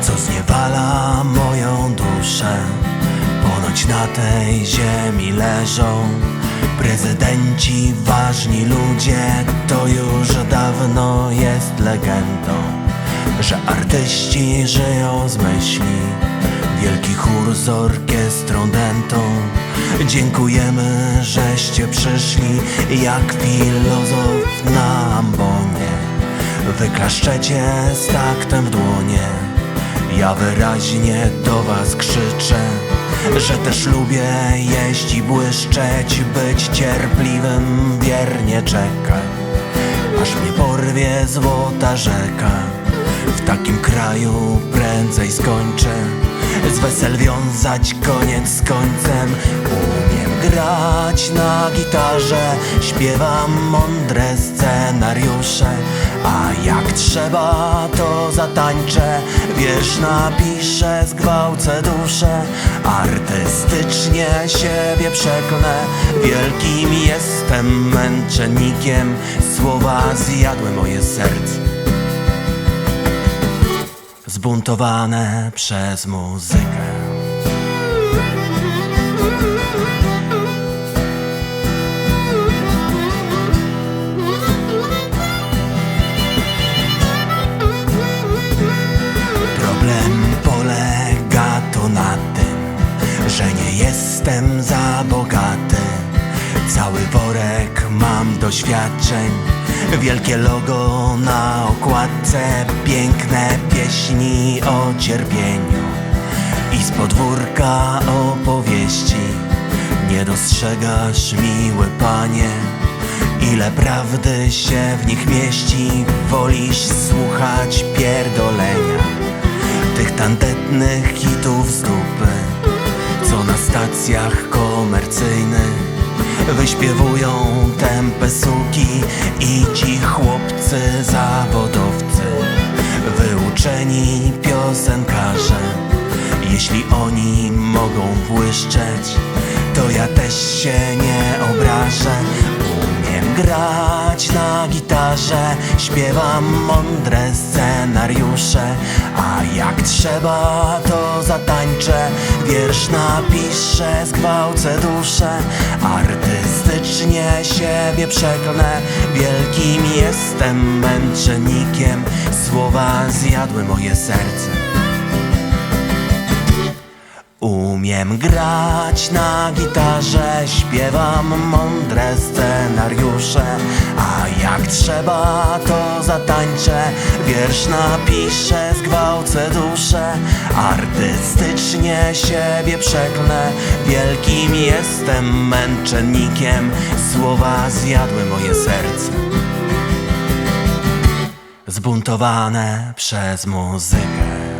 co zniewala moją duszę. Ponoć na tej ziemi leżą prezydenci, ważni ludzie. To już dawno jest legendą, że artyści żyją z myśli. Wielki chór z orkiestrą dentą. Dziękujemy, żeście przyszli jak filozof na ambonie. Wyklaszczecie z taktem w dłonie. Ja wyraźnie do was krzyczę, że też lubię jeść i błyszczeć, być cierpliwym, wiernie czekać, aż mnie porwie złota rzeka. W takim kraju prędzej skończę, z wesel wiązać koniec z końcem. Grać na gitarze, śpiewam mądre scenariusze, a jak trzeba to zatańczę, wiersz napiszę, zgwałcę duszę, artystycznie siebie przeklnę, wielkim jestem męczennikiem, słowa zjadły moje serce. Zbuntowane przez muzykę. Że nie jestem za bogaty. Cały worek mam doświadczeń, wielkie logo na okładce, piękne pieśni o cierpieniu i z podwórka opowieści. Nie dostrzegasz, miły panie, ile prawdy się w nich mieści. Wolisz słuchać pierdolenia tych tandetnych hitów z dupy, na stacjach komercyjnych wyśpiewują tępe suki i ci chłopcy zawodowcy, wyuczeni piosenkarze. Jeśli oni mogą błyszczeć, to ja też się nie obrażę. Grać na gitarze, śpiewam mądre scenariusze, a jak trzeba to zatańczę, wiersz napiszę, zgwałcę duszę, artystycznie siebie przeklnę, wielkim jestem męczennikiem, słowa zjadły moje serce. Umiem grać na gitarze, śpiewam mądre scenariusze, a jak trzeba to zatańczę, wiersz napiszę, zgwałcę duszę, artystycznie siebie przeklnę, wielkim jestem męczennikiem, słowa zjadły moje serce. Zbuntowane przez muzykę.